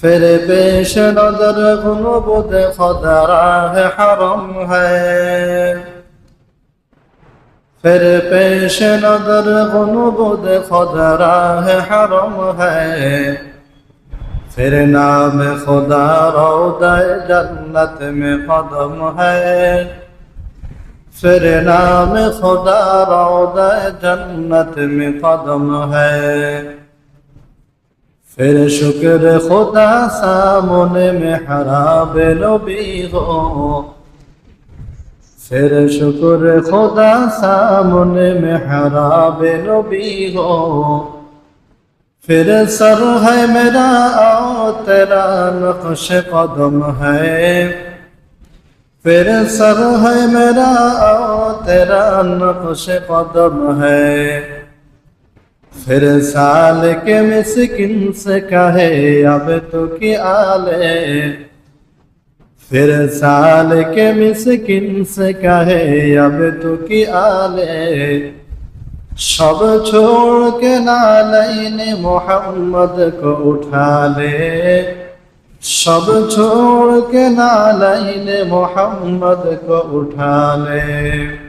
پھر پیش نظر گنگ بو دے حرم ہے پھر پیش نظر گنو گو دے حرم ہے پھر نام خدا رود جنت میں قدم ہے پھر نام خدا رود جنت میں قدم ہے ফের শুকর খোদা সামনে মে বেলো নবী হো ফের শুকর খোদা সামনে মে বেলো নবী হো ফির সর है मेरा आओ तेरा नक्श कदम है फिर सर है मेरा आओ तेरा नक्श फिर साल के मिसकिन से कहे अब तो कि आले फिर साल के मिसकिन से कहे अब तो कि आले सब छोड़ के ने मोहम्मद को उठा ले सब छोड़ के ने मोहम्मद को उठा ले